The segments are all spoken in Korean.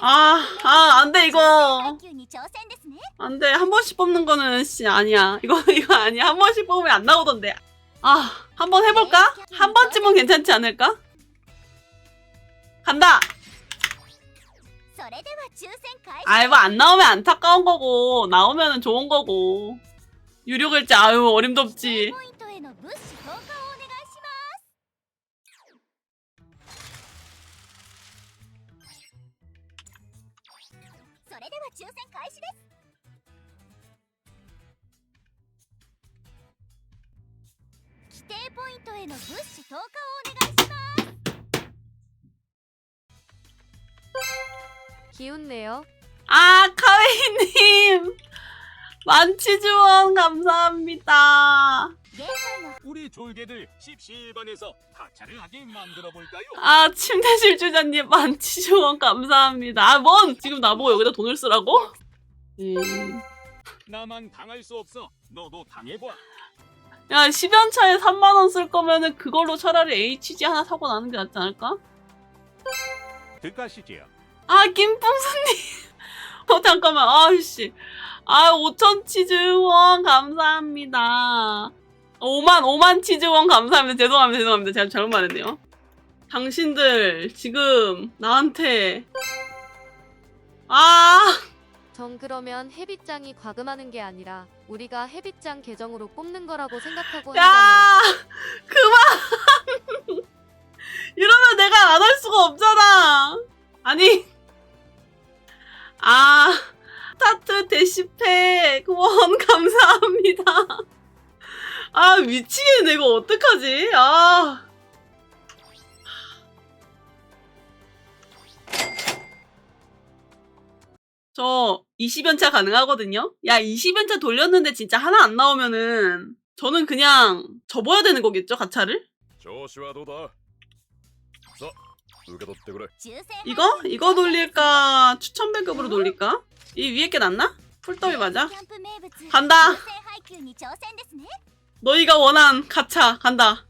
아, 아, 안 돼, 이거. 안 돼. 한 번씩 뽑는 거는, 씨, 아니야. 이거, 이거 아니야. 한 번씩 뽑으면 안 나오던데. 아, 한 번 해볼까? 한 번쯤은 괜찮지 않을까? 간다! 알바 아, 안 나오면 안타까운 거고, 나오면 은 좋은 거고. 유료 글자, 아유, 어림도 없지. それでは抽選開始です規定ポイントへの物資投下をお願いします 기운내요. 아 카웨이님 만취주원 감사합니다. 우리 졸개들 십시반에서 하차를 하게 만들어 볼까요? 아 침대 실주자님 만취주원 감사합니다. 아 뭔 지금 나보고 여기다 돈을 쓰라고? 예. 나만 당할 수 없어. 너도 당해봐. 야 10연차에 3만원 쓸 거면은 그걸로 차라리 HG 하나 사고 나는 게 낫지 않을까? 들가시지요. 아 김풍수님. 어 잠깐만 아씨. 아 5천 치즈원 감사합니다. 5만 5만 치즈원 감사합니다. 죄송합니다 죄송합니다. 제가 잘못 말했네요. 당신들 지금 나한테 아! 전 그러면 해빗장이 과금하는 게 아니라 우리가 해빗장 계정으로 뽑는 거라고 생각하고 한다면. 야, 그만. 이러면 내가 안 할 수가 없잖아. 아니, 아, 20회 후원 감사합니다. 아 미치겠네 이거 어떡하지? 아 저 20연차 가능하거든요? 야 20연차 돌렸는데 진짜 하나 안 나오면은 저는 그냥 접어야 되는 거겠죠 가차를? 이거? 이거 돌릴까? 추천 배급으로 돌릴까? 이 위에 게 낫나? 풀더이 맞아? 간다. 너희가 원한 가차 간다.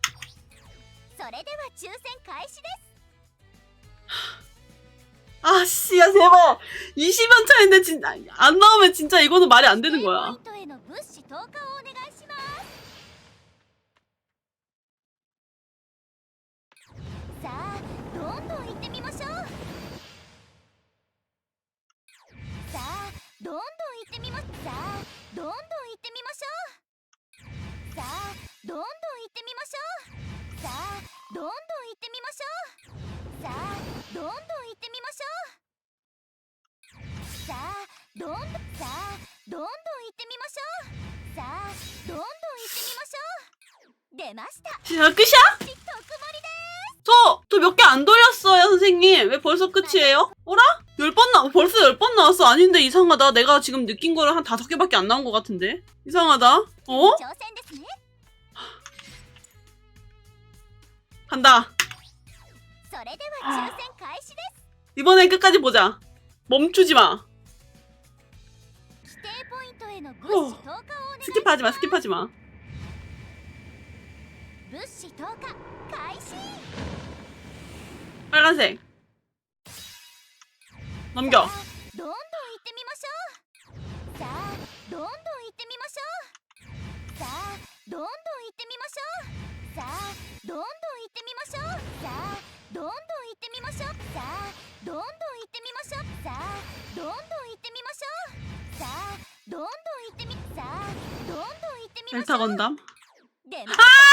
아 씨야 제발 20년 차인데 진안 나오면 진짜 이거는 말이 안 되는 거야. どんどん行ってみまさあどんどん行ってみましょう。さあどんどん行ってみましょう。さあどんどん行ってみましょう。さあどんどん行ってみましょう。さあどんどんさあどんどん行ってみましょう。さあどんどん行ってみましょう出ました。特者特盛りです。 저, 저 몇 개 안 돌렸어요, 선생님. 왜 벌써 끝이에요? 어라? 열 번 나, 벌써 열 번 나왔어. 아닌데 이상하다. 내가 지금 느낀 거를 한 다섯 개밖에 안 나온 것 같은데. 이상하다. 어? 挑戦ですね 간다. それでは抽選開始です 이번엔 끝까지 보자. 멈추지 마. 指定ポイントへの物資投下をお願いします 스킵하지 마, 스킵하지 마. 物資投下開始 빨간색. 넘겨. 열차 건담. 아!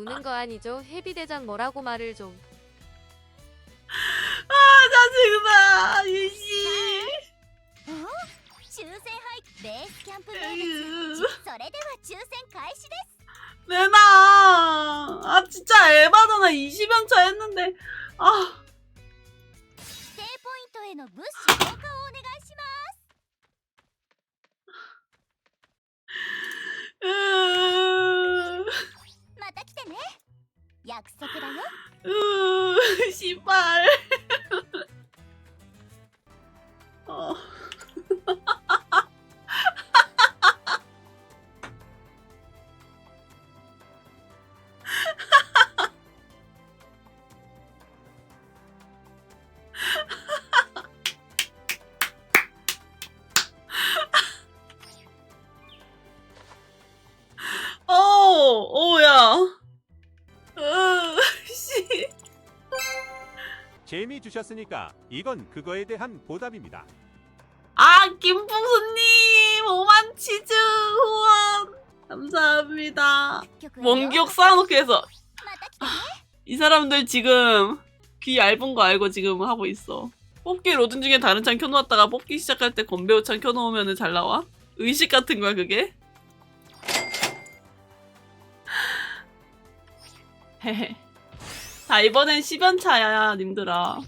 우는 거 아니죠? 해비대장 뭐라고 말을 좀. 아, 짜증나. 유씨. 抽選配ベースキャンプ名物 에휴. それでは抽選開始です 내놔. 아, 진짜 에바잖아. 20연차 했는데. 아. 指定ポイントへの物資投下を padre. 재미 주셨으니까 이건 그거에 대한 보답입니다. 아 김풍수님 오만 치즈 후원 감사합니다. 원기옥 쌓아놓기 위해서 이 사람들 지금 귀 얇은 거 알고 지금 하고 있어. 뽑기 로든 중에 다른 창 켜놓았다가 뽑기 시작할 때 건배우 창 켜놓으면 잘 나와? 의식 같은 거야 그게? 헤헤 자 이번엔 10연차야 님들아.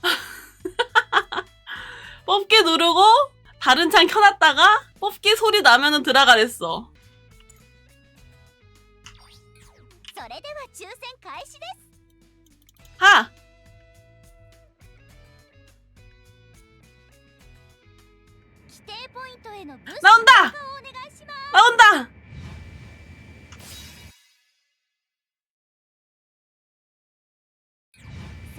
뽑기 누르고 다른 창 켜놨다가 뽑기 소리 나면은 들어가랬어. それでは抽選開始です 하! 規定ポイントへの物資 나온다! をお願いします 나온다!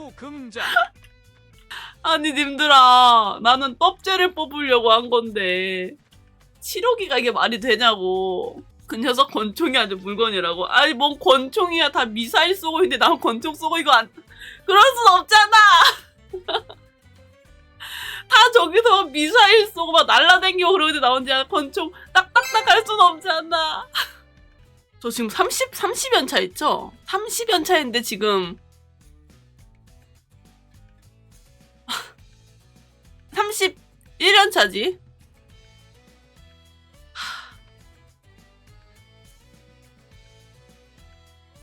흑우 금장 아니, 님들아. 나는 떡제를 뽑으려고 한 건데. 치료기가 이게 말이 되냐고. 그 녀석 권총이 아주 물건이라고. 아니, 뭔 권총이야. 다 미사일 쏘고 있는데 난 권총 쏘고 이거 안. 그럴 순 없잖아! 다 저기서 미사일 쏘고 막 날라다니고 그러는데 나 혼자 권총 딱딱딱 할 순 없잖아. 저 지금 30, 30연 차 있죠? 30연 차인데 지금 31연차지?